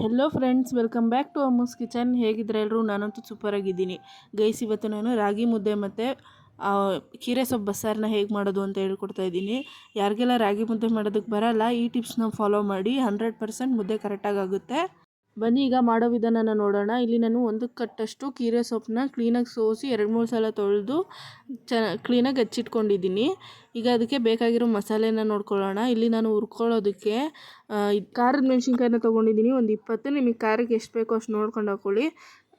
Hello friends welcome back to Ammu's kitchen ಹೇಗಿದ್ರೆ ಎಲ್ಲರೂ ನಾನಂತೂ ಸೂಪರಾಗಿದ್ದೀನಿ guys, ಇವತ್ತು ನಾನು ರಾಗಿ ಮುದ್ದೆ ಮತ್ತು ಕೀರೆ ಸೊಪ್ಪು ಬಸ್ಸಾರನ್ನ ಹೇಗೆ ಮಾಡೋದು ಅಂತ ಹೇಳ್ಕೊಡ್ತಾ ಇದ್ದೀನಿ. ಯಾರಿಗೆಲ್ಲ ರಾಗಿ ಮುದ್ದೆ ಮಾಡೋದಕ್ಕೆ ಬರಲ್ಲ, ಈ ಟಿಪ್ಸ್ನ ಫಾಲೋ ಮಾಡಿ. ಹಂಡ್ರೆಡ್ ಪರ್ಸೆಂಟ್ ಮುದ್ದೆ ಕರೆಕ್ಟಾಗಿ ಆಗುತ್ತೆ. ಬನ್ನಿ, ಈಗ ಮಾಡೋ ವಿಧಾನನ ನೋಡೋಣ. ಇಲ್ಲಿ ನಾನು ಒಂದು ಕಟ್ಟಷ್ಟು ಕೀರೆ ಸೊಪ್ಪನ್ನ ಕ್ಲೀನಾಗಿ ಸೋಸಿ ಎರಡು ಮೂರು ಸಲ ತೊಳೆದು ಚೆನ್ನ ಕ್ಲೀನಾಗಿ ಹಚ್ಚಿಟ್ಕೊಂಡಿದ್ದೀನಿ. ಈಗ ಅದಕ್ಕೆ ಬೇಕಾಗಿರೋ ಮಸಾಲೆನ ನೋಡ್ಕೊಳ್ಳೋಣ. ಇಲ್ಲಿ ನಾನು ಹುರ್ಕೊಳ್ಳೋದಕ್ಕೆ ಖಾರದ ಮೆಣಸಿನ್ಕಾಯಿನ ತೊಗೊಂಡಿದ್ದೀನಿ. ಒಂದು ಇಪ್ಪತ್ತು ನಿಮಗೆ ಖಾರಕ್ಕೆ ಎಷ್ಟು ಬೇಕೋ ಅಷ್ಟು ನೋಡ್ಕೊಂಡು ಹಾಕ್ಕೊಳ್ಳಿ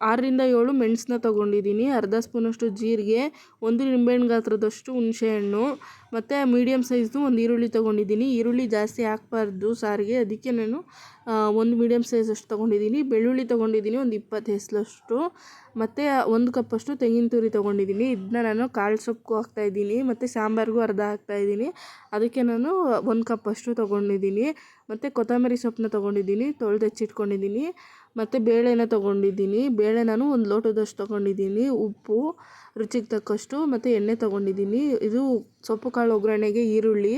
ಆರರಿಂದ ಏಳು ಮೆಣಸನ್ನ ತೊಗೊಂಡಿದ್ದೀನಿ. ಅರ್ಧ ಸ್ಪೂನಷ್ಟು ಜೀರಿಗೆ, ಒಂದು ನಿಂಬೆಹಣ್ಣು ಗಾತ್ರದಷ್ಟು ಹುಣಸೆಹಣ್ಣು, ಮತ್ತು ಮೀಡಿಯಮ್ ಸೈಜ್ದು ಒಂದು ಈರುಳ್ಳಿ ತೊಗೊಂಡಿದ್ದೀನಿ. ಈರುಳ್ಳಿ ಜಾಸ್ತಿ ಹಾಕ್ಬಾರ್ದು ಸಾರಿಗೆ. ಅದಕ್ಕೆ ನಾನು ಒಂದು ಮೀಡಿಯಮ್ ಸೈಜಷ್ಟು ತೊಗೊಂಡಿದ್ದೀನಿ. ಬೆಳ್ಳುಳ್ಳಿ ತೊಗೊಂಡಿದ್ದೀನಿ ಒಂದು ಇಪ್ಪತ್ತು ಹೆಸಲಷ್ಟು. ಮತ್ತು ಒಂದು ಕಪ್ಪಷ್ಟು ತೆಂಗಿನ ತುರಿ ತೊಗೊಂಡಿದ್ದೀನಿ. ಇದನ್ನ ನಾನು ಕಾಳು ಸೊಪ್ಪು ಹಾಕ್ತಾಯಿದ್ದೀನಿ ಮತ್ತು ಸಾಂಬಾರಿಗೂ ಅರ್ಧ ಹಾಕ್ತಾಯಿದ್ದೀನಿ ಅದಕ್ಕೆ ನಾನು ಒಂದು ಕಪ್ಪಷ್ಟು ತೊಗೊಂಡಿದ್ದೀನಿ. ಮತ್ತು ಕೊತ್ತಂಬರಿ ಸೊಪ್ಪನ್ನ ತೊಗೊಂಡಿದ್ದೀನಿ. ತೊಳೆದು ಹೆಚ್ಚಿಟ್ಕೊಂಡಿದ್ದೀನಿ. ಮತ್ತು ಬೇಳೆನ ತೊಗೊಂಡಿದ್ದೀನಿ. ಬೇಳೆ ನಾನು ಒಂದು ಲೋಟದಷ್ಟು ತೊಗೊಂಡಿದ್ದೀನಿ. ಉಪ್ಪು, ರುಚಿಗೆ ತಕ್ಕಷ್ಟು ಮತ್ತು ಎಣ್ಣೆ ತೊಗೊಂಡಿದ್ದೀನಿ. ಇದು ಸೊಪ್ಪು ಕಾಳು ಒಗ್ಗರಣೆಗೆ ಈರುಳ್ಳಿ,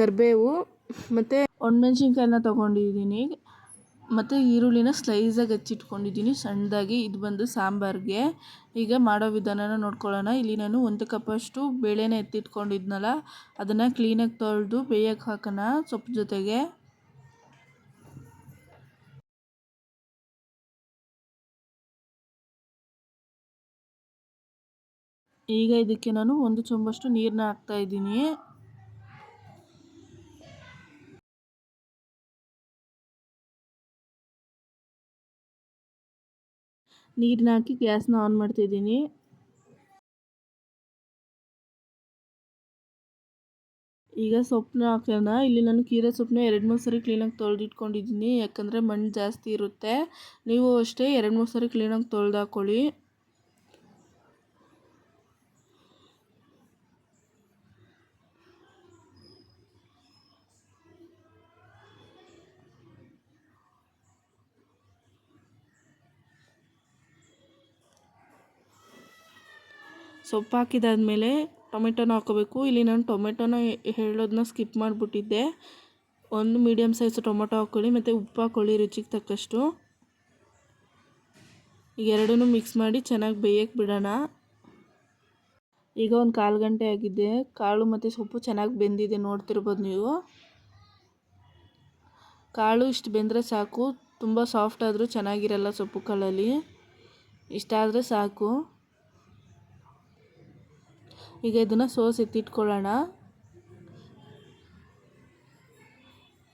ಕರಿಬೇವು ಮತ್ತು ಒಣಮೆಣ್ಸಿನ್ಕಾಯನ್ನ ತೊಗೊಂಡಿದ್ದೀನಿ. ಮತ್ತು ಈರುಳ್ಳಿನ ಸ್ಲೈಸಾಗಿ ಹಚ್ಚಿಟ್ಕೊಂಡಿದ್ದೀನಿ. ಸಣ್ಣದಾಗಿ ಇದು ಬಂದು ಸಾಂಬಾರಿಗೆ. ಈಗ ಮಾಡೋ ವಿಧಾನನ ನೋಡ್ಕೊಳ್ಳೋಣ. ಇಲ್ಲಿ ನಾನು ಒಂದು ಕಪ್ಪಷ್ಟು ಬೇಳೆನ ಎತ್ತಿಟ್ಕೊಂಡಿದ್ನಲ್ಲ, ಅದನ್ನು ಕ್ಲೀನಾಗಿ ತೊಳೆದು ಬೇಯಕ್ಕೆ ಹಾಕೋಣ ಸೊಪ್ಪು ಜೊತೆಗೆ. ಈಗ ಇದಕ್ಕೆ ನಾನು ಒಂದು ಚೊಂಬಷ್ಟು ನೀರನ್ನ ಹಾಕ್ತಾ ಇದ್ದೀನಿ. ನೀರನ್ನ ಹಾಕಿ ಗ್ಯಾಸ್ನ ಆನ್ ಮಾಡ್ತಿದ್ದೀನಿ ಈಗ ಸೊಪ್ಪನ್ನ ಹಾಕೋಣ. ಇಲ್ಲಿ ನಾನು ಕೀರೆ ಸೊಪ್ಪನ್ನ ಎರಡು, ಮೂರು ಸರಿ ಕ್ಲೀನಾಗಿ ತೊಳೆದಿಟ್ಕೊಂಡಿದ್ದೀನಿ. ಯಾಕಂದರೆ ಮಣ್ಣು ಜಾಸ್ತಿ ಇರುತ್ತೆ. ನೀವು ಅಷ್ಟೇ ಎರಡು, ಮೂರು ಸರಿ ಕ್ಲೀನಾಗಿ ತೊಳೆದು ಸೊಪ್ಪು ಹಾಕಿದಾದ್ಮೇಲೆ ಟೊಮೆಟೊನ ಹಾಕೋಬೇಕು. ಇಲ್ಲಿ ನಾನು ಟೊಮೆಟೊನ ಹೇಳೋದನ್ನ ಸ್ಕಿಪ್ ಮಾಡಿಬಿಟ್ಟಿದ್ದೆ. ಒಂದು ಮೀಡಿಯಮ್ ಸೈಜ್ ಟೊಮೆಟೊ ಹಾಕ್ಕೊಳ್ಳಿ ಮತ್ತು ಉಪ್ಪು ಹಾಕ್ಕೊಳ್ಳಿ ರುಚಿಗೆ ತಕ್ಕಷ್ಟು. ಈಗ ಎರಡೂ ಮಿಕ್ಸ್ ಮಾಡಿ ಚೆನ್ನಾಗಿ ಬೇಯಕ್ಕೆ ಬಿಡೋಣ. ಈಗ ಒಂದು ಕಾಲು ಗಂಟೆ ಆಗಿದೆ. ಕಾಳು ಮತ್ತು ಸೊಪ್ಪು ಚೆನ್ನಾಗಿ ಬೆಂದಿದೆ, ನೋಡ್ತಿರ್ಬೋದು ನೀವು. ಕಾಳು ಇಷ್ಟು ಬೆಂದರೆ ಸಾಕು. ತುಂಬ ಸಾಫ್ಟ್ ಆದರೂ ಚೆನ್ನಾಗಿರಲ್ಲ ಸೊಪ್ಪು ಕಾಳಲ್ಲಿ ಇಷ್ಟಾದರೆ ಸಾಕು. ಈಗ ಇದನ್ನು ಸೋಸ್ ಎತ್ತಿಟ್ಕೊಳ್ಳೋಣ.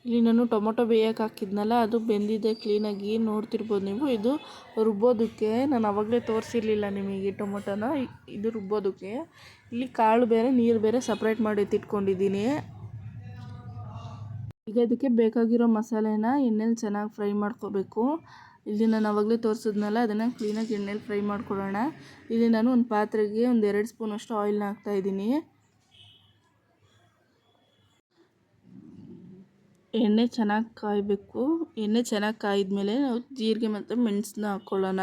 ಇಲ್ಲಿ ನಾನು ಟೊಮೊಟೊ ಬೇಯಕ್ಕೆ ಹಾಕಿದ್ನಲ್ಲ, ಅದು ಬೆಂದಿದೆ ಕ್ಲೀನಾಗಿ ನೋಡ್ತಿರ್ಬೋದು ನೀವು? ಇದು ರುಬ್ಬೋದಕ್ಕೆ. ನಾನು ಅವಾಗಲೇ ತೋರಿಸಿರ್ಲಿಲ್ಲ ನಿಮಗೆ ಟೊಮೊಟೊನ. ಇದು ರುಬ್ಬೋದಕ್ಕೆ. ಇಲ್ಲಿ ಕಾಳು ಬೇರೆ, ನೀರು ಬೇರೆ ಸಪ್ರೇಟ್ ಮಾಡಿ ಎತ್ತಿಟ್ಕೊಂಡಿದ್ದೀನಿ. ಈಗ ಇದಕ್ಕೆ ಬೇಕಾಗಿರೋ ಮಸಾಲೆನ ಎಣ್ಣೆಲಿ ಚೆನ್ನಾಗಿ ಫ್ರೈ ಮಾಡ್ಕೋಬೇಕು. ಇಲ್ಲಿ ನಾನು ಆವಾಗಲೇ ತೋರಿಸಿದ್ನಲ್ಲ, ಅದನ್ನು ಕ್ಲೀನಾಗಿ ಎಣ್ಣೆಲಿ ಫ್ರೈ ಮಾಡ್ಕೊಳ್ಳೋಣ ಇಲ್ಲಿ ನಾನು ಒಂದು ಪಾತ್ರೆಗೆ ಒಂದು ಎರಡು ಸ್ಪೂನಷ್ಟು ಆಯಿಲ್ನ ಹಾಕ್ತಾಯಿದ್ದೀನಿ ಎಣ್ಣೆ ಚೆನ್ನಾಗಿ ಕಾಯಬೇಕು. ಎಣ್ಣೆ ಚೆನ್ನಾಗಿ ಕಾಯಿದ್ಮೇಲೆ ನಾವು ಜೀರಿಗೆ ಮತ್ತು ಮೆಣಸನ್ನ ಹಾಕ್ಕೊಳ್ಳೋಣ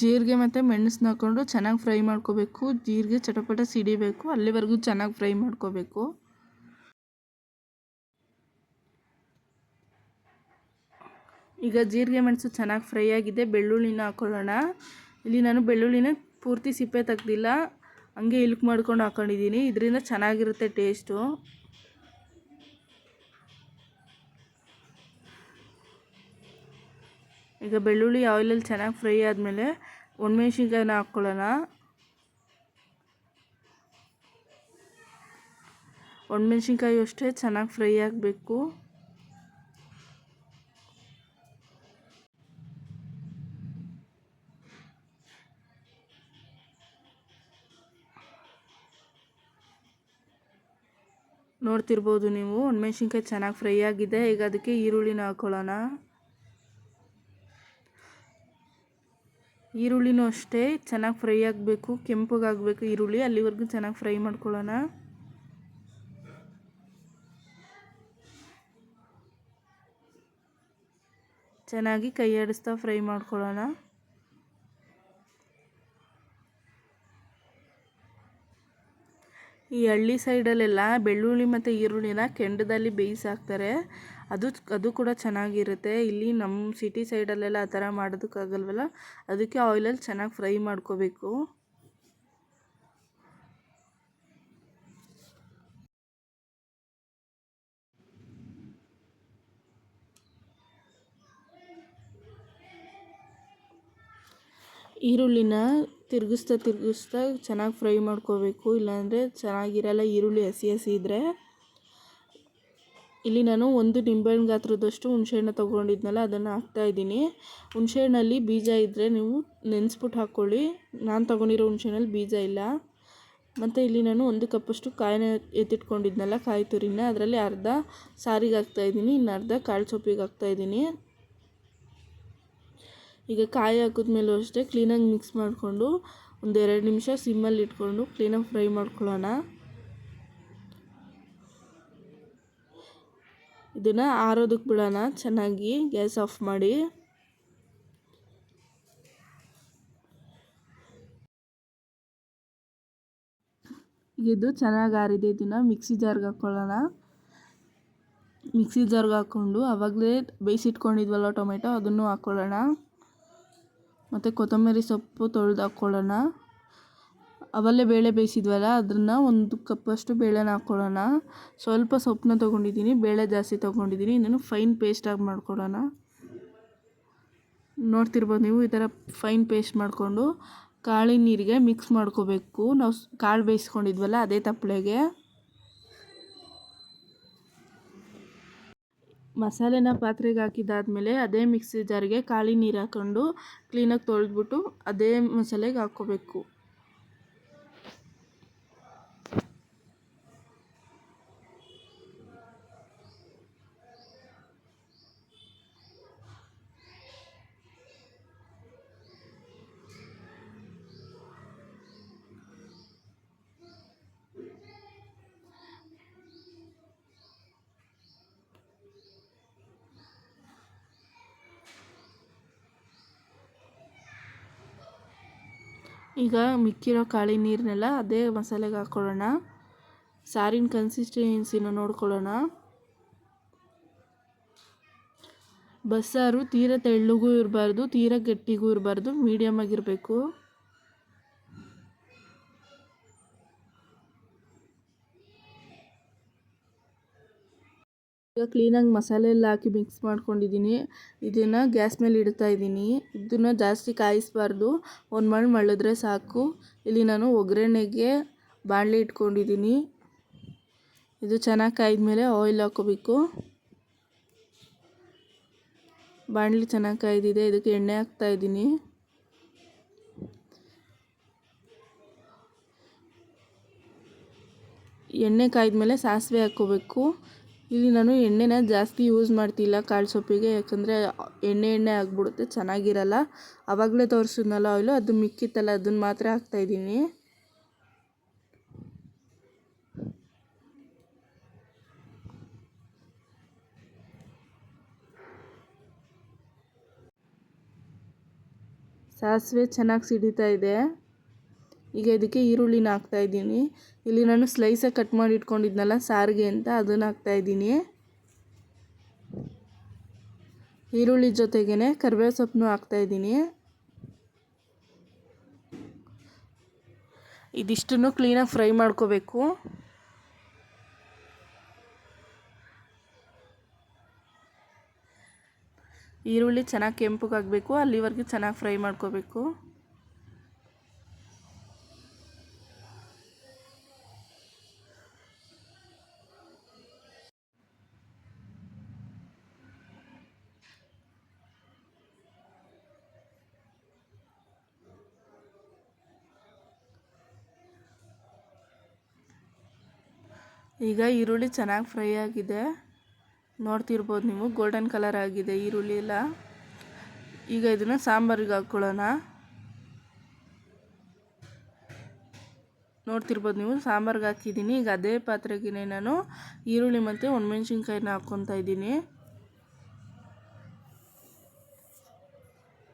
ಜೀರಿಗೆ ಮತ್ತು ಮೆಣಸನ್ನ ಹಾಕ್ಕೊಂಡು ಚೆನ್ನಾಗಿ ಫ್ರೈ ಮಾಡ್ಕೋಬೇಕು. ಜೀರಿಗೆ ಚಟಪಟ ಸಿಡಿಬೇಕು. ಅಲ್ಲಿವರೆಗೂ ಚೆನ್ನಾಗಿ ಫ್ರೈ ಮಾಡ್ಕೋಬೇಕು. ಈಗ ಜೀರಿಗೆ ಮೆಣಸು ಚೆನ್ನಾಗಿ ಫ್ರೈ ಆಗಿದೆ. ಬೆಳ್ಳುಳ್ಳಿನ ಹಾಕ್ಕೊಳ್ಳೋಣ ಇಲ್ಲಿ ನಾನು ಬೆಳ್ಳುಳ್ಳಿನ ಪೂರ್ತಿ ಸಿಪ್ಪೆ ತೆಗ್ದಿಲ್ಲ. ಹಂಗೆ ಇಲ್ಕ್ ಮಾಡ್ಕೊಂಡು ಹಾಕ್ಕೊಂಡಿದ್ದೀನಿ ಇದರಿಂದ ಚೆನ್ನಾಗಿರುತ್ತೆ ಟೇಸ್ಟು. ಈಗ ಬೆಳ್ಳುಳ್ಳಿ ಆಯಿಲಲ್ಲಿ ಚೆನ್ನಾಗಿ ಫ್ರೈ ಆದಮೇಲೆ ಒಣಮೆಣ್ಸಿನ್ಕಾಯಿನ ಹಾಕ್ಕೊಳ್ಳೋಣ. ಒಣಮೆಣ್ಸಿನ್ಕಾಯಿ ಅಷ್ಟೇ ಚೆನ್ನಾಗಿ ಫ್ರೈ ಆಗಬೇಕು. ನೋಡ್ತಿರ್ಬೋದು ನೀವು, ಒಣಮೆಣ್ಸಿನ್ಕಾಯಿ ಚೆನ್ನಾಗಿ ಫ್ರೈ ಆಗಿದೆ. ಈಗ ಅದಕ್ಕೆ ಈರುಳ್ಳಿನ ಹಾಕ್ಕೊಳ್ಳೋಣ. ಈರುಳ್ಳಿನೂ ಅಷ್ಟೇ, ಚೆನ್ನಾಗಿ ಫ್ರೈ ಆಗಬೇಕು, ಕೆಂಪಗಾಗಬೇಕು ಈರುಳ್ಳಿ, ಅಲ್ಲಿವರೆಗೂ ಚೆನ್ನಾಗಿ ಫ್ರೈ ಮಾಡ್ಕೊಳ್ಳೋಣ. ಚೆನ್ನಾಗಿ ಕೈ ಆಡಿಸ್ತಾ ಫ್ರೈ ಮಾಡ್ಕೊಳ್ಳೋಣ. ಈ ಹಳ್ಳಿ ಸೈಡಲ್ಲೆಲ್ಲ ಬೆಳ್ಳುಳ್ಳಿ ಮತ್ತು ಈರುಳ್ಳಿನ ಕೆಂಡದಲ್ಲಿ ಬೇಯಿಸಾಕ್ತಾರೆ. ಅದು ಅದು ಕೂಡ ಚೆನ್ನಾಗಿರುತ್ತೆ. ಇಲ್ಲಿ ನಮ್ಮ ಸಿಟಿ ಸೈಡಲ್ಲೆಲ್ಲ ಆ ಥರ ಮಾಡೋದಕ್ಕಾಗಲ್ವಲ್ಲ? ಅದಕ್ಕೆ ಆಯಿಲಲ್ಲಿ ಚೆನ್ನಾಗಿ ಫ್ರೈ ಮಾಡ್ಕೋಬೇಕು. ಈರುಳ್ಳಿನ ತಿರುಗಿಸ್ತಾ ತಿರುಗಿಸ್ತಾ ಚೆನ್ನಾಗಿ ಫ್ರೈ ಮಾಡ್ಕೋಬೇಕು. ಇಲ್ಲಾಂದರೆ ಚೆನ್ನಾಗಿರಲ್ಲ ಈರುಳ್ಳಿ ಹಸಿ ಹಸಿ ಇದ್ದರೆ ಇಲ್ಲಿ ನಾನು ಒಂದು ನಿಂಬೆಹಣ್ಣು ಗಾತ್ರದಷ್ಟು ಹುಣಸೆಹಣ್ಣು ತೊಗೊಂಡಿದ್ನಲ್ಲ, ಅದನ್ನು ಹಾಕ್ತಾಯಿದ್ದೀನಿ ಹುಣಸೆಹಣ್ಣಲ್ಲಿ ಬೀಜ ಇದ್ದರೆ ನೀವು ನೆನೆಸ್ಬಿಟ್ಟು ಹಾಕ್ಕೊಳ್ಳಿ ನಾನು ತೊಗೊಂಡಿರೋ ಹುಣಸೆಹಣ್ಣಲ್ಲಿ ಬೀಜ ಇಲ್ಲ. ಮತ್ತು ಇಲ್ಲಿ ನಾನು ಒಂದು ಕಪ್ಪಷ್ಟು ಕಾಯಿನ ಎತ್ತಿಟ್ಕೊಂಡಿದ್ನಲ್ಲ, ಕಾಯಿ ತುರಿನ. ಅದರಲ್ಲಿ ಅರ್ಧ ಸಾರಿಗೆ ಹಾಕ್ತಾಯಿದ್ದೀನಿ ಇನ್ನು ಅರ್ಧ ಕಾಳು ಸೊಪ್ಪಿಗೆ ಹಾಕ್ತಾಯಿದ್ದೀನಿ ಈಗ ಕಾಯಿ ಹಾಕಿದ್ಮೇಲೂ ಅಷ್ಟೇ ಕ್ಲೀನಾಗಿ ಮಿಕ್ಸ್ ಮಾಡಿಕೊಂಡು ಒಂದೆರಡು ನಿಮಿಷ ಸಿಮ್ಮಲ್ಲಿ ಇಟ್ಕೊಂಡು ಕ್ಲೀನಾಗಿ ಫ್ರೈ ಮಾಡ್ಕೊಳ್ಳೋಣ. ಇದನ್ನು ಆರೋದಕ್ಕೆ ಬಿಡೋಣ. ಚೆನ್ನಾಗಿ ಗ್ಯಾಸ್ ಆಫ್ ಮಾಡಿ. ಇದು ಚೆನ್ನಾಗಿ ಆರಿದೆ. ಇದನ್ನು ಮಿಕ್ಸಿ ಜಾರ್ಗೆ ಹಾಕ್ಕೊಳ್ಳೋಣ ಮಿಕ್ಸಿ ಜಾರ್ಗೆ ಹಾಕ್ಕೊಂಡು ಆವಾಗಲೇ ಬೇಯಿಸಿಟ್ಕೊಂಡಿದ್ವಲ್ಲ ಟೊಮೆಟೊ, ಅದನ್ನು ಹಾಕ್ಕೊಳ್ಳೋಣ ಮತ್ತು ಕೊತ್ತಂಬರಿ ಸೊಪ್ಪು ತೊಳೆದು ಹಾಕ್ಕೊಳ್ಳೋಣ ಅವಲ್ಲೇ ಬೇಳೆ ಬೇಯಿಸಿದ್ವಲ್ಲ ಅದನ್ನು ಒಂದು ಕಪ್ಪಷ್ಟು ಬೇಳೆನ ಹಾಕ್ಕೊಳ್ಳೋಣ ಸ್ವಲ್ಪ ಸೊಪ್ಪನ್ನ ತೊಗೊಂಡಿದ್ದೀನಿ, ಬೇಳೆ ಜಾಸ್ತಿ ತೊಗೊಂಡಿದ್ದೀನಿ. ಇದನ್ನು ಫೈನ್ ಪೇಸ್ಟಾಗಿ ಮಾಡ್ಕೊಳ್ಳೋಣ. ನೋಡ್ತಿರ್ಬೋದು ನೀವು, ಈ ಥರ ಫೈನ್ ಪೇಸ್ಟ್ ಮಾಡಿಕೊಂಡು ಕಾಳಿನ ನೀರಿಗೆ ಮಿಕ್ಸ್ ಮಾಡ್ಕೋಬೇಕು. ನಾವು ಕಾಳು ಬೇಯಿಸ್ಕೊಂಡಿದ್ವಲ್ಲ, ಅದೇ ತಪ್ಪಲೆಗೆ ಮಸಾಲೆನ ಪಾತ್ರೆಗೆ ಹಾಕಿದ್ದಾದಮೇಲೆ ಅದೇ ಮಿಕ್ಸಿ ಜಾರಿಗೆ ಕಾಳಿ ನೀರು ಹಾಕ್ಕೊಂಡು ಕ್ಲೀನಾಗಿ ತೊಳೆದ್ಬಿಟ್ಟು ಅದೇ ಮಸಾಲೆಗೆ ಹಾಕ್ಕೋಬೇಕು. ಈಗ ಮಿಕ್ಕಿರೋ ಕಾಳಿ ನೀರನ್ನೆಲ್ಲ ಅದೇ ಮಸಾಲೆಗೆ ಹಾಕ್ಕೊಳ್ಳೋಣ ಸಾರಿನ ಕನ್ಸಿಸ್ಟೆನ್ಸಿನೂ ನೋಡ್ಕೊಳ್ಳೋಣ. ಬಸ್ಸಾರು ತೀರ ತೆಳ್ಳಗೂ ಇರಬಾರ್ದು, ತೀರ ಗಟ್ಟಿಗೂ ಇರಬಾರ್ದು ಮೀಡಿಯಮ್ ಆಗಿರಬೇಕು. ಈಗ ಕ್ಲೀನಾಗಿ ಮಸಾಲೆ ಎಲ್ಲ ಹಾಕಿ ಮಿಕ್ಸ್ ಮಾಡ್ಕೊಂಡಿದ್ದೀನಿ ಇದನ್ನು ಗ್ಯಾಸ್ ಮೇಲೆ ಇಡ್ತಾ ಇದ್ದೀನಿ ಇದನ್ನು ಜಾಸ್ತಿ ಕಾಯಿಸಬಾರ್ದು. ಒಂದು ಮಣ್ಣು ಮಳ್ಳಿದ್ರೆ ಸಾಕು. ಇಲ್ಲಿ ನಾನು ಒಗ್ಗರಣೆಗೆ ಬಾಣಲೆ ಇಟ್ಕೊಂಡಿದ್ದೀನಿ ಇದು ಚೆನ್ನಾಗಿ ಕಾಯ್ದ ಮೇಲೆ ಆಯಿಲ್ ಹಾಕೋಬೇಕು. ಬಾಣಲಿ ಚೆನ್ನಾಗಿ ಕಾಯ್ದಿದೆ. ಇದಕ್ಕೆ ಎಣ್ಣೆ ಹಾಕ್ತಾ ಇದ್ದೀನಿ ಎಣ್ಣೆ ಕಾಯ್ದ ಮೇಲೆ ಸಾಸಿವೆ ಹಾಕ್ಕೋಬೇಕು ಇಲ್ಲಿ ನಾನು ಎಣ್ಣೆನ ಜಾಸ್ತಿ ಯೂಸ್ ಮಾಡ್ತಿಲ್ಲ ಕಾಳು ಸೊಪ್ಪಿಗೆ, ಯಾಕಂದರೆ ಎಣ್ಣೆ ಎಣ್ಣೆ ಆಗಿಬಿಡುತ್ತೆ, ಚೆನ್ನಾಗಿರಲ್ಲ. ಆವಾಗಲೇ ತೋರಿಸಿದ್ನಲ್ಲ ಆಯಿಲು ಅದು ಮಿಕ್ಕಿತ್ತಲ್ಲ, ಅದನ್ನು ಮಾತ್ರ ಹಾಕ್ತಾಯಿದ್ದೀನಿ ಸಾಸಿವೆ ಚೆನ್ನಾಗಿ ಸಿಡಿತಾ ಇದೆ. ಈಗ ಇದಕ್ಕೆ ಈರುಳ್ಳಿನ ಹಾಕ್ತಾಯಿದ್ದೀನಿ ಇಲ್ಲಿ ನಾನು ಸ್ಲೈಸಾಗಿ ಕಟ್ ಮಾಡಿ ಇಟ್ಕೊಂಡಿದ್ನಲ್ಲ ಸಾರಿಗೆ ಅಂತ ಅದನ್ನು ಹಾಕ್ತಾಯಿದ್ದೀನಿ ಈರುಳ್ಳಿ ಜೊತೆಗೇ ಕರಿಬೇವು ಸೊಪ್ಪನ್ನು ಹಾಕ್ತಾಯಿದ್ದೀನಿ ಇದಿಷ್ಟನ್ನು ಕ್ಲೀನಾಗಿ ಫ್ರೈ ಮಾಡ್ಕೋಬೇಕು. ಈರುಳ್ಳಿ ಚೆನ್ನಾಗಿ ಕೆಂಪಗಾಗಬೇಕು, ಅಲ್ಲಿವರೆಗೂ ಚೆನ್ನಾಗಿ ಫ್ರೈ ಮಾಡ್ಕೋಬೇಕು. ಈಗ ಈರುಳ್ಳಿ ಚೆನ್ನಾಗಿ ಫ್ರೈ ಆಗಿದೆ. ನೋಡ್ತಿರ್ಬೋದು ನೀವು ಗೋಲ್ಡನ್ ಕಲರ್ ಆಗಿದೆ ಈರುಳ್ಳಿ ಎಲ್ಲ. ಈಗ ಇದನ್ನು ಸಾಂಬಾರಿಗೆ ಹಾಕ್ಕೊಳ್ಳೋಣ ನೋಡ್ತಿರ್ಬೋದು ನೀವು, ಸಾಂಬಾರಿಗೆ ಹಾಕಿದ್ದೀನಿ. ಈಗ ಅದೇ ಪಾತ್ರೆಗೆ ನಾನು ಈರುಳ್ಳಿ ಮತ್ತು ಒಣಮೆಣ್ಸಿನ್ಕಾಯಿನ ಹಾಕ್ಕೊತಾ ಇದ್ದೀನಿ.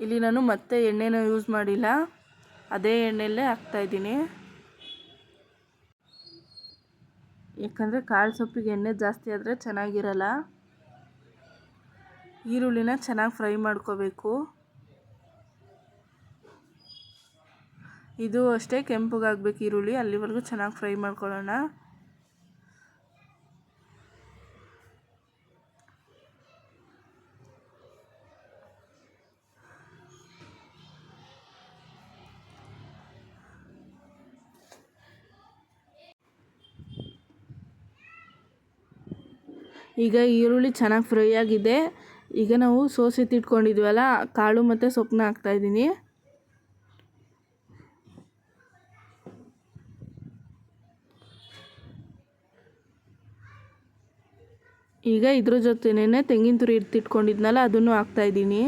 ಇಲ್ಲಿ ನಾನು ಮತ್ತೆ ಎಣ್ಣೆನ ಯೂಸ್ ಮಾಡಿಲ್ಲ. ಅದೇ ಎಣ್ಣೆಯಲ್ಲೇ ಹಾಕ್ತಾಯಿದ್ದೀನಿ ಯಾಕಂದರೆ ಕಾಳು ಸೊಪ್ಪಿಗೆ ಎಣ್ಣೆ ಜಾಸ್ತಿ ಆದರೆ ಚೆನ್ನಾಗಿರಲ್ಲ. ಈರುಳ್ಳಿನ ಚೆನ್ನಾಗಿ ಫ್ರೈ ಮಾಡ್ಕೋಬೇಕು. ಇದು ಅಷ್ಟೇ ಕೆಂಪಗಾಗಬೇಕು ಈರುಳ್ಳಿ, ಅಲ್ಲಿವರೆಗೂ ಚೆನ್ನಾಗಿ ಫ್ರೈ ಮಾಡ್ಕೊಳ್ಳೋಣ. ಈಗ ಈರುಳ್ಳಿ ಚೆನ್ನಾಗಿ ಫ್ರೈ ಆಗಿದೆ. ಈಗ ನಾವು ಸೋಸೆ ತಿಟ್ಕೊಂಡಿದ್ವಲ್ಲ ಕಾಳು ಮತ್ತು ಸೊಪ್ಪನ್ನ ಹಾಕ್ತಾಯಿದ್ದೀನಿ ಈಗ ಇದ್ರ ಜೊತೆನೇ ತೆಂಗಿನ ತುರಿ ಇಡ್ತಿಟ್ಕೊಂಡಿದ್ನಲ್ಲ ಅದನ್ನು ಹಾಕ್ತಾಯಿದ್ದೀನಿ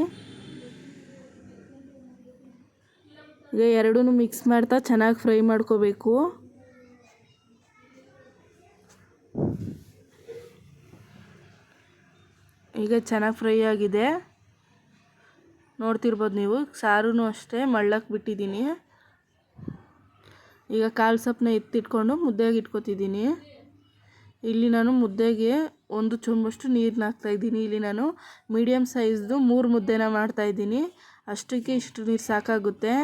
ಈಗ ಎರಡೂ ಮಿಕ್ಸ್ ಮಾಡ್ತಾ ಚೆನ್ನಾಗಿ ಫ್ರೈ ಮಾಡ್ಕೋಬೇಕು. ಈಗ ಚೆನ್ನಾಗಿ ಫ್ರೈ ಆಗಿದೆ. ನೋಡ್ತಿರ್ಬೋದು ನೀವು ಸಾರೂ ಅಷ್ಟೇ ಮಳ್ಳಕ್ಕೆ ಬಿಟ್ಟಿದ್ದೀನಿ. ಈಗ ಕಾಲು ಸೊಪ್ಪನ್ನ ಎತ್ತಿಟ್ಕೊಂಡು ಮುದ್ದೆಗೆ ಇಟ್ಕೊತಿದ್ದೀನಿ. ಇಲ್ಲಿ ನಾನು ಮುದ್ದೆಗೆ ಒಂದು ಚೊಂಬಷ್ಟು ನೀರನ್ನ ಹಾಕ್ತಾಯಿದ್ದೀನಿ ಇಲ್ಲಿ ನಾನು ಮೀಡಿಯಮ್ ಸೈಜ್ದು ಮೂರು ಮುದ್ದೆನ ಮಾಡ್ತಾಯಿದ್ದೀನಿ ಅಷ್ಟಕ್ಕೆ ಇಷ್ಟು ನೀರು ಸಾಕಾಗುತ್ತೆ.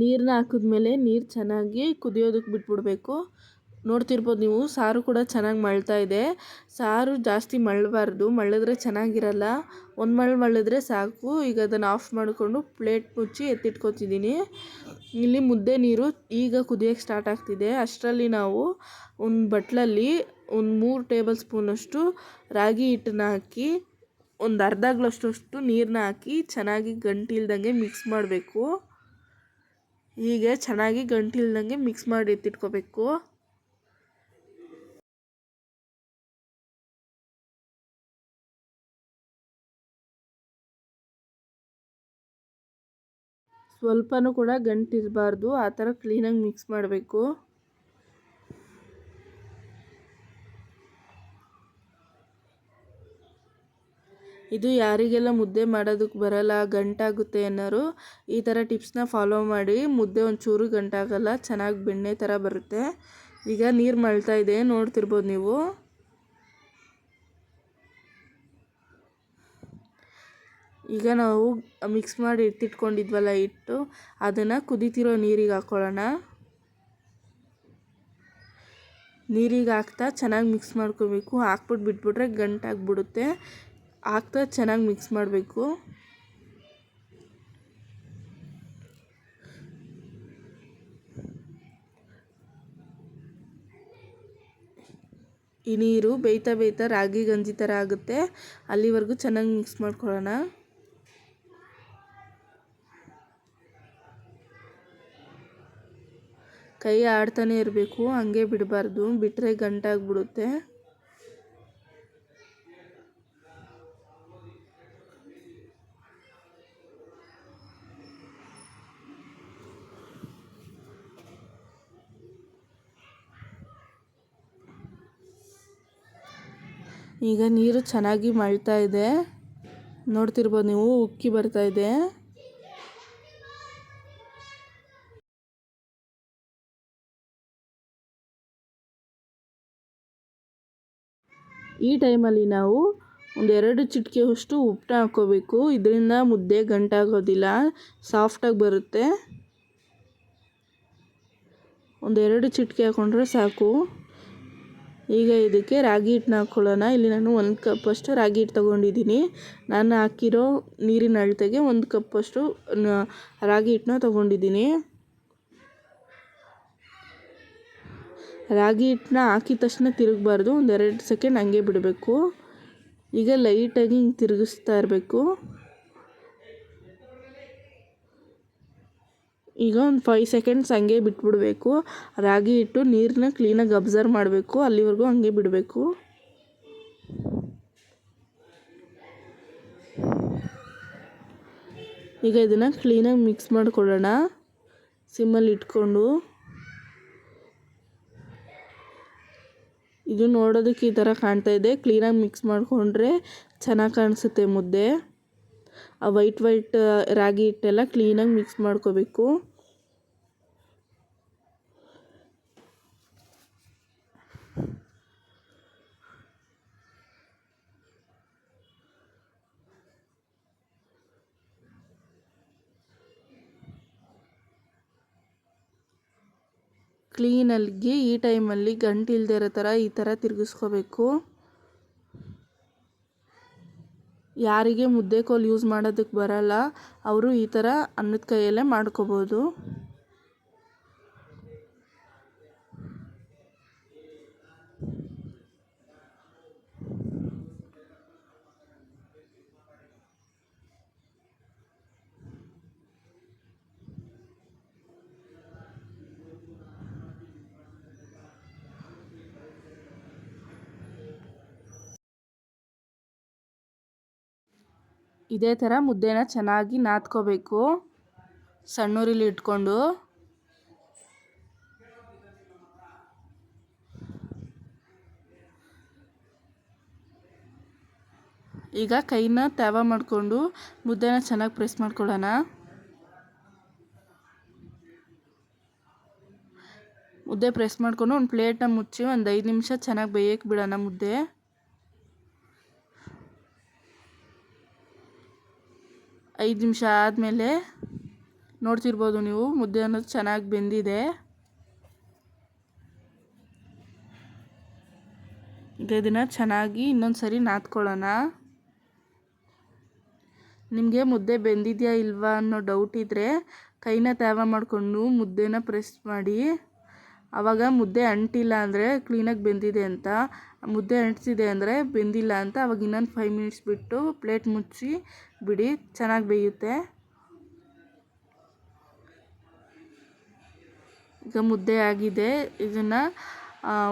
ನೀರನ್ನ ಹಾಕಿದ್ಮೇಲೆ ನೀರು ಚೆನ್ನಾಗಿ ಕುದಿಯೋದಕ್ಕೆ ಬಿಟ್ಬಿಡ್ಬೇಕು. ನೋಡ್ತಿರ್ಬೋದು ನೀವು, ಸಾರು ಕೂಡ ಚೆನ್ನಾಗಿ ಮಳ್ತಾ ಇದೆ. ಸಾರು ಜಾಸ್ತಿ ಮಳ್ಳಬಾರ್ದು ಮಳ್ಳಿದ್ರೆ ಚೆನ್ನಾಗಿರಲ್ಲ. ಒಂದು ಮಳ್ಳು ಮಳ್ಳಿದ್ರೆ ಸಾಕು. ಈಗ ಅದನ್ನು ಆಫ್ ಮಾಡಿಕೊಂಡು ಪ್ಲೇಟ್ ಮುಚ್ಚಿ ಎತ್ತಿಟ್ಕೊತಿದ್ದೀನಿ ಇಲ್ಲಿ ಮುದ್ದೆ ನೀರು ಈಗ ಕುದಿಯೋಕ್ಕೆ ಸ್ಟಾರ್ಟ್ ಆಗ್ತಿದೆ. ಅಷ್ಟರಲ್ಲಿ ನಾವು ಒಂದು ಬಟ್ಲಲ್ಲಿ ಒಂದು ಮೂರು ಟೇಬಲ್ ಸ್ಪೂನಷ್ಟು ರಾಗಿ ಹಿಟ್ಟನ್ನ ಹಾಕಿ, ಒಂದು ಅರ್ಧ ಅಷ್ಟು ನೀರನ್ನ ಹಾಕಿ ಚೆನ್ನಾಗಿ ಗಂಟಿಲ್ದಂಗೆ ಮಿಕ್ಸ್ ಮಾಡಬೇಕು. ಹೀಗೆ ಚೆನ್ನಾಗಿ ಗಂಟಿಲ್ದಂಗೆ ಮಿಕ್ಸ್ ಮಾಡಿ ಎತ್ತಿಟ್ಕೋಬೇಕು. ಸ್ವಲ್ಪನೂ ಕೂಡ ಗಂಟಿರಬಾರ್ದು ಆ ಥರ ಕ್ಲೀನಾಗಿ ಮಿಕ್ಸ್ ಮಾಡಬೇಕು. ಇದು ಯಾರಿಗೆಲ್ಲ ಮುದ್ದೆ ಮಾಡೋದಕ್ಕೆ ಬರಲ್ಲ, ಗಂಟಾಗುತ್ತೆ ಅನ್ನೋರು ಈ ಥರ ಟಿಪ್ಸ್ನ ಫಾಲೋ ಮಾಡಿ. ಮುದ್ದೆ ಒಂಚೂರು ಗಂಟಾಗಲ್ಲ, ಚೆನ್ನಾಗಿ ಬೆಣ್ಣೆ ಥರ ಬರುತ್ತೆ. ಈಗ ನೀರು ಮಳ್ತಾ ಇದೆ, ನೋಡ್ತಿರ್ಬೋದು ನೀವು. ಈಗ ನಾವು ಮಿಕ್ಸ್ ಮಾಡಿ ಇಟ್ಟಿಟ್ಕೊಂಡಿದ್ವಲ್ಲ ಇಟ್ಟು ಅದನ್ನು ಕುದಿತಿರೋ ನೀರಿಗೆ ಹಾಕ್ಕೊಳ್ಳೋಣ ನೀರಿಗೆ ಹಾಕ್ತಾ ಚೆನ್ನಾಗಿ ಮಿಕ್ಸ್ ಮಾಡ್ಕೋಬೇಕು. ಹಾಕ್ಬಿಟ್ಟು ಬಿಟ್ಬಿಟ್ರೆ ಗಂಟಾಗ್ಬಿಡುತ್ತೆ. ಹಾಕ್ತಾ ಚೆನ್ನಾಗಿ ಮಿಕ್ಸ್ ಮಾಡಬೇಕು. ಈ ನೀರು ಬೇಯ್ತಾ ಬೇಯ್ತಾ ರಾಗಿ ಗಂಜಿ ಥರ ಆಗುತ್ತೆ. ಅಲ್ಲಿವರೆಗೂ ಚೆನ್ನಾಗಿ ಮಿಕ್ಸ್ ಮಾಡ್ಕೊಳ್ಳೋಣ. ಕೈ ಆಡ್ತಾನೆ ಇರಬೇಕು, ಹಂಗೆ ಬಿಡಬಾರ್ದು. ಬಿಟ್ಟರೆ ಗಂಟಾಗ್ಬಿಡುತ್ತೆ. ಈಗ ನೀರು ಚೆನ್ನಾಗಿ ಮಳ್ತಾ ಇದೆ. ನೋಡ್ತಿರ್ಬೋದು ನೀವು, ಉಕ್ಕಿ ಬರ್ತಾ ಇದೆ. ಈ ಟೈಮಲ್ಲಿ ನಾವು ಒಂದೆರಡು ಚಿಟಿಕೆಯಷ್ಟು ಉಪ್ಪನ್ನ ಹಾಕ್ಕೋಬೇಕು. ಇದರಿಂದ ಮುದ್ದೆ ಗಂಟಾಗೋದಿಲ್ಲ, ಸಾಫ್ಟಾಗಿ ಬರುತ್ತೆ. ಒಂದೆರಡು ಚಿಟಿಕೆ ಹಾಕ್ಕೊಂಡ್ರೆ ಸಾಕು. ಈಗ ಇದಕ್ಕೆ ರಾಗಿ ಹಿಟ್ಟನ್ನ ಹಾಕ್ಕೊಳ್ಳೋಣ ಇಲ್ಲಿ ನಾನು ಒಂದು ಕಪ್ಪಷ್ಟು ರಾಗಿ ಹಿಟ್ಟು ತೊಗೊಂಡಿದ್ದೀನಿ. ನಾನು ಹಾಕಿರೋ ನೀರಿನ ಅಳತೆಗೆ ಒಂದು ಕಪ್ಪಷ್ಟು ರಾಗಿ ಹಿಟ್ಟನ್ನ ತೊಗೊಂಡಿದ್ದೀನಿ. ರಾಗಿ ಹಿಟ್ಟನ್ನ ಹಾಕಿದ ತಕ್ಷಣ ತಿರುಗಬಾರ್ದು. ಒಂದೆರಡು ಸೆಕೆಂಡ್ ಹಂಗೆ ಬಿಡಬೇಕು. ಈಗ ಲೈಟಾಗಿ ಹಿಂಗೆ ತಿರುಗಿಸ್ತಾ ಇರಬೇಕು. ಈಗ ಒಂದು ಫೈವ್ ಸೆಕೆಂಡ್ಸ್ ಹಂಗೆ ಬಿಟ್ಬಿಡಬೇಕು. ರಾಗಿ ಇಟ್ಟು ನೀರನ್ನ ಕ್ಲೀನಾಗಿ ಅಬ್ಸರ್ವ್ ಮಾಡಬೇಕು. ಅಲ್ಲಿವರೆಗೂ ಹಂಗೆ ಬಿಡಬೇಕು. ಈಗ ಇದನ್ನು ಕ್ಲೀನಾಗಿ ಮಿಕ್ಸ್ ಮಾಡಿಕೊಳ್ಳೋಣ. ಸಿಮ್ಮಲ್ಲಿ ಇಟ್ಕೊಂಡು. ಇದು ನೋಡೋದಕ್ಕೆ ಈ ಥರ ಕಾಣ್ತಾ ಇದೆ. ಕ್ಲೀನಾಗಿ ಮಿಕ್ಸ್ ಮಾಡಿಕೊಂಡ್ರೆ ಚೆನ್ನಾಗಿ ಕಾಣಿಸುತ್ತೆ ಮುದ್ದೆ. ಆ ವೈಟ್ ವೈಟ್ ರಾಗಿ ಹಿಟ್ಟೆಲ್ಲ ಕ್ಲೀನಾಗಿ ಮಿಕ್ಸ್ ಮಾಡ್ಕೋಬೇಕು. ಕ್ಲೀನಲ್ಲಿ ಈ ಟೈಮಲ್ಲಿ ಗಂಟಿಲ್ದೇ ಇರೋ ಥರ ಈ ಥರ ತಿರುಗಿಸ್ಕೋಬೇಕು. ಯಾರಿಗೆ ಮುದ್ದೆ ಕೋಲು ಯೂಸ್ ಮಾಡೋದಕ್ಕೆ ಬರಲ್ಲ ಅವರು ಈ ಥರ ಅನ್ನದ ಕೈಯಲ್ಲೇ ಮಾಡ್ಕೋಬೋದು. ಇದೇ ಥರ ಮುದ್ದೆನ ಚೆನ್ನಾಗಿ ನಾದ್ಕೋಬೇಕು. ಸಣ್ಣೂರಿಲಿ ಇಟ್ಕೊಂಡು. ಈಗ ಕೈನ ತವ ಮಾಡಿಕೊಂಡು ಮುದ್ದೆನ ಚೆನ್ನಾಗಿ ಪ್ರೆಸ್ ಮಾಡ್ಕೊಳ್ಳೋಣ. ಮುದ್ದೆ ಪ್ರೆಸ್ ಮಾಡಿಕೊಂಡು ಒಂದು ಪ್ಲೇಟನ್ನ ಮುಚ್ಚಿ ಒಂದು ಐದು ನಿಮಿಷ ಚೆನ್ನಾಗಿ ಬೇಯಕ್ಕೆ ಬಿಡೋಣ ಮುದ್ದೆ. ಐದು ನಿಮಿಷ ಆದಮೇಲೆ ನೋಡ್ತಿರ್ಬೋದು ನೀವು, ಮುದ್ದೆ ಅನ್ನೋದು ಚೆನ್ನಾಗಿ ಬೆಂದಿದೆ. ಈಗ ಇದನ್ನು ಚೆನ್ನಾಗಿ ಇನ್ನೊಂದು ಸರಿ ನಾದ್ಕೊಳ್ಳೋಣ. ನಿಮಗೆ ಮುದ್ದೆ ಬೆಂದಿದೆಯಾ ಇಲ್ವಾ ಅನ್ನೋ ಡೌಟ್ ಇದ್ದರೆ ಕೈನ ತೇವ ಮಾಡಿಕೊಂಡು ಮುದ್ದೆನ ಪ್ರೆಸ್ ಮಾಡಿ. ಆವಾಗ ಮುದ್ದೆ ಅಂಟಿಲ್ಲ ಅಂದರೆ ಕ್ಲೀನಾಗಿ ಬೆಂದಿದೆ ಅಂತ, ಮುದ್ದೆ ಅಂಟಿಸಿದೆ ಅಂದರೆ ಬೆಂದಿಲ್ಲ ಅಂತ ಅವಾಗ ಇನ್ನೊಂದು ಫೈವ್ ಮಿನಿಟ್ಸ್ ಬಿಟ್ಟು ಪ್ಲೇಟ್ ಮುಚ್ಚಿ ಬಿಡಿ, ಚೆನ್ನಾಗಿ ಬೇಯುತ್ತೆ. ಈಗ ಮುದ್ದೆ ಆಗಿದೆ, ಇದನ್ನು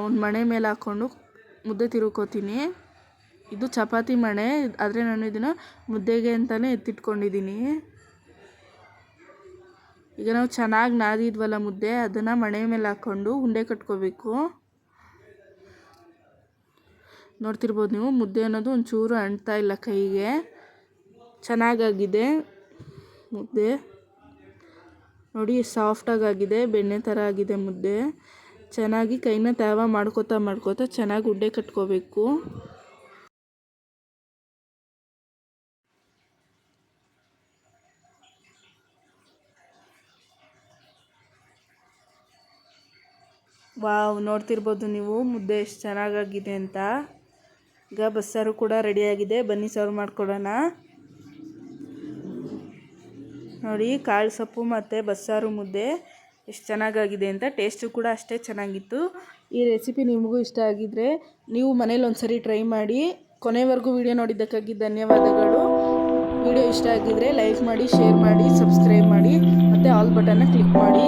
ಒಂದು ಮಣೆ ಮೇಲೆ ಹಾಕ್ಕೊಂಡು ಮುದ್ದೆ ತಿರುಕೋತೀನಿ. ಇದು ಚಪಾತಿ ಮಣೆ, ಆದರೆ ನಾನು ಇದನ್ನು ಮುದ್ದೆಗೆ ಅಂತಲೇ ಎತ್ತಿಟ್ಕೊಂಡಿದ್ದೀನಿ ಈಗ ನಾವು ಚೆನ್ನಾಗಿ ನಾದಿದ್ವಲ್ಲ ಮುದ್ದೆ, ಅದನ್ನು ಮಣೆ ಮೇಲೆ ಹಾಕ್ಕೊಂಡು ಉಂಡೆ ಕಟ್ಕೋಬೇಕು. ನೋಡ್ತಿರ್ಬೋದು ನೀವು, ಮುದ್ದೆ ಅನ್ನೋದು ಒಂಚೂರು ಅಂಟ್ತಾ ಇಲ್ಲ ಕೈಗೆ. ಚೆನ್ನಾಗಾಗಿದೆ ಮುದ್ದೆ. ನೋಡಿ ಸಾಫ್ಟಾಗಿ ಆಗಿದೆ ಬೆಣ್ಣೆ ಥರ ಆಗಿದೆ ಮುದ್ದೆ. ಚೆನ್ನಾಗಿ ಕೈನ ತೇವ ಮಾಡ್ಕೋತಾ ಮಾಡ್ಕೋತಾ ಚೆನ್ನಾಗಿ ಉಂಡೆ ಕಟ್ಕೋಬೇಕು. ವಾವ್, ನೋಡ್ತಿರ್ಬೋದು ನೀವು. ಮುದ್ದೆ ಎಷ್ಟು ಚೆನ್ನಾಗಾಗಿದೆ ಅಂತ. ಈಗ ಬಸ್ಸಾರು ಕೂಡ ರೆಡಿಯಾಗಿದೆ. ಬನ್ನಿ, ಸರ್ವ್ ಮಾಡಿಕೊಡೋಣ ನೋಡಿ, ಕಾಳು ಸೊಪ್ಪು ಮತ್ತು ಬಸ್ಸಾರು ಮುದ್ದೆ ಎಷ್ಟು ಚೆನ್ನಾಗಾಗಿದೆ ಅಂತ. ಟೇಸ್ಟು ಕೂಡ ಅಷ್ಟೇ ಚೆನ್ನಾಗಿತ್ತು. ಈ ರೆಸಿಪಿ ನಿಮಗೂ ಇಷ್ಟ ಆಗಿದ್ದರೆ ನೀವು ಮನೇಲಿ ಒಂದ್ಸರಿ ಟ್ರೈ ಮಾಡಿ. ಕೊನೆವರೆಗೂ ವಿಡಿಯೋ ನೋಡಿದ್ದಕ್ಕಾಗಿ ಧನ್ಯವಾದಗಳು. ವಿಡಿಯೋ ಇಷ್ಟ ಆಗಿದ್ದರೆ ಲೈಕ್ ಮಾಡಿ, ಶೇರ್ ಮಾಡಿ, ಸಬ್ಸ್ಕ್ರೈಬ್ ಮಾಡಿ, ಮತ್ತು ಆಲ್ ಬಟನ್ನ ಕ್ಲಿಕ್ ಮಾಡಿ.